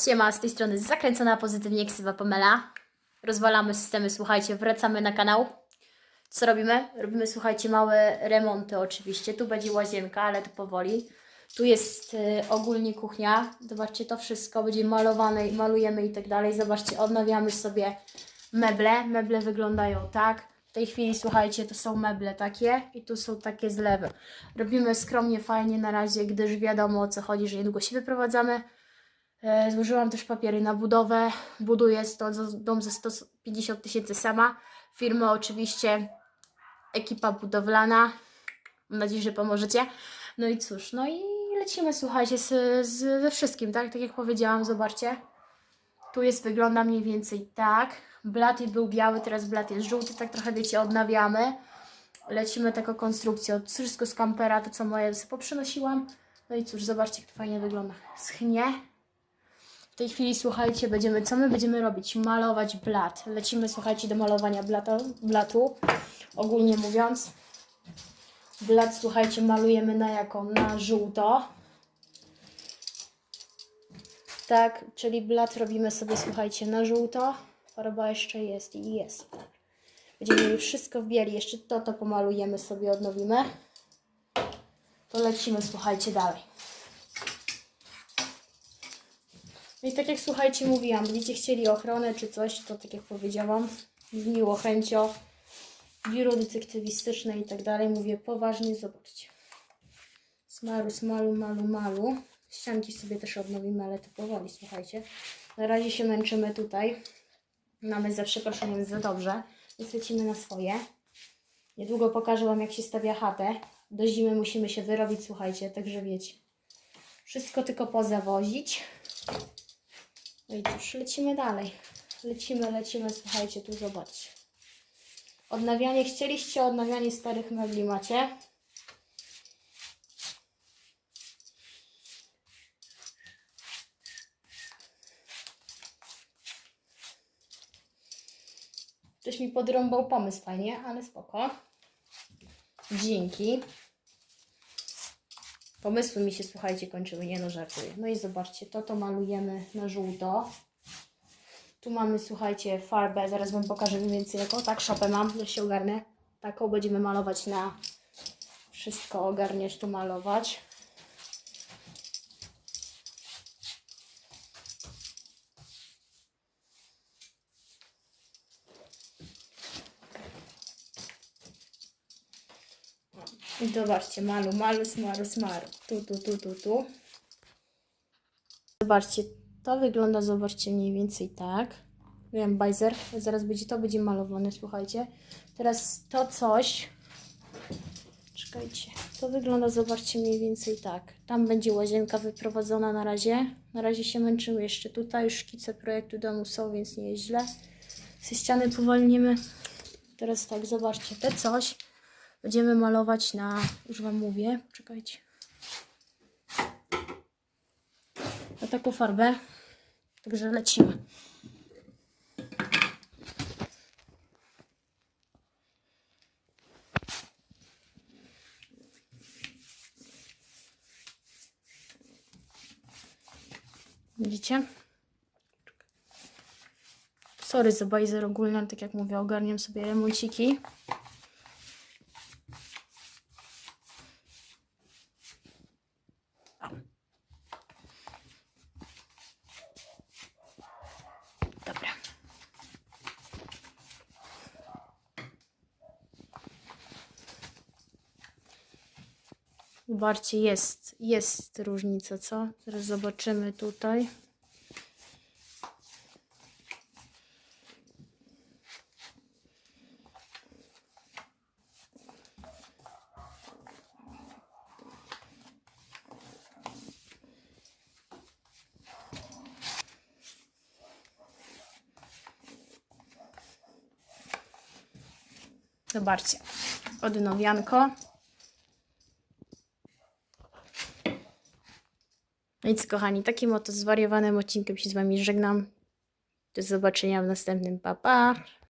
Siema, z tej strony zakręcona pozytywnie ksywa Pamela. Rozwalamy systemy, słuchajcie, wracamy na kanał. Co robimy? Robimy, słuchajcie, małe remonty oczywiście. Tu będzie łazienka, ale to powoli. Tu jest y, ogólnie kuchnia. Zobaczcie, to wszystko będzie malowane, malujemy i tak dalej. Zobaczcie, odnawiamy sobie meble. Meble wyglądają tak. W tej chwili, słuchajcie, to są meble takie i tu są takie zlewy. Robimy skromnie, fajnie na razie, gdyż wiadomo o co chodzi, że niedługo się wyprowadzamy. E, Złożyłam też papiery na budowę. Buduję to za- dom za 150 tysięcy sama. Firma oczywiście, ekipa budowlana. Mam nadzieję, że pomożecie. No i cóż, no i lecimy, słuchajcie, z, z, ze wszystkim, tak? Tak jak powiedziałam, zobaczcie. Tu jest, wygląda mniej więcej tak. Blat był biały, teraz blat jest żółty, tak trochę, wiecie, odnawiamy. Lecimy taką konstrukcją. Wszystko z kampera, to co moje sobie poprzynosiłam. No i cóż, zobaczcie, jak to fajnie wygląda. Schnie. Tej chwili, słuchajcie, będziemy, co my będziemy robić? Malować blat. Lecimy, słuchajcie, do malowania blata, blatu. Ogólnie mówiąc, blat, słuchajcie, malujemy na jaką? Na żółto. Tak, czyli blat robimy sobie, słuchajcie, na żółto. Farba jeszcze jest i jest. Będziemy mieli wszystko w bieli. Jeszcze to, to pomalujemy sobie, odnowimy. To lecimy, słuchajcie, dalej. I tak jak słuchajcie, mówiłam, będziecie chcieli ochronę czy coś, to tak jak powiedziałam, z miło chęcią, biuro detektywistyczne i tak dalej, mówię poważnie, zobaczcie. Smaru, smalu, malu, malu. Ścianki sobie też odnowimy, ale to powoli, słuchajcie. Na razie się męczymy tutaj. Mamy za przeproszeniem za dobrze, więc lecimy na swoje. Niedługo pokażę Wam, jak się stawia chatę. Do zimy musimy się wyrobić, słuchajcie, także wiecie. Wszystko tylko pozawozić. No i cóż, lecimy dalej. Lecimy, lecimy, słuchajcie, tu zobaczcie. Odnawianie, chcieliście odnawianie starych mebli, macie? Ktoś mi podrąbał pomysł fajnie, ale spoko. Dzięki. Pomysły mi się, słuchajcie, kończyły, nie no żartuję. No i zobaczcie, to to malujemy na żółto. Tu mamy, słuchajcie, farbę, zaraz Wam pokażę mniej więcej jaką. Tak, szopę mam, już się ogarnę. Taką będziemy malować na wszystko, ogarniesz tu malować. I zobaczcie, malu, malu, smaru, smaru. Tu, tu, tu, tu, tu. Zobaczcie, to wygląda, zobaczcie, mniej więcej tak. Wiem, bajzer, zaraz będzie to, będzie malowane, słuchajcie. Teraz to coś, czekajcie, to wygląda, zobaczcie, mniej więcej tak. Tam będzie łazienka wyprowadzona na razie. Na razie się męczymy jeszcze tutaj, już szkice projektu domu są, więc nie jest źle. Ze ściany powolnimy. Teraz tak, zobaczcie, te coś będziemy malować na, już Wam mówię, czekajcie. Na taką farbę. Także lecimy. Widzicie? Sorry za bajzer ogólnie, tak jak mówię, ogarniam sobie remonciki. Zobaczcie, jest, jest różnica, co? Zaraz zobaczymy tutaj. Zobaczcie, odnowianko. No co, kochani, takim oto zwariowanym odcinkiem się z Wami żegnam. Do zobaczenia w następnym. Pa, pa.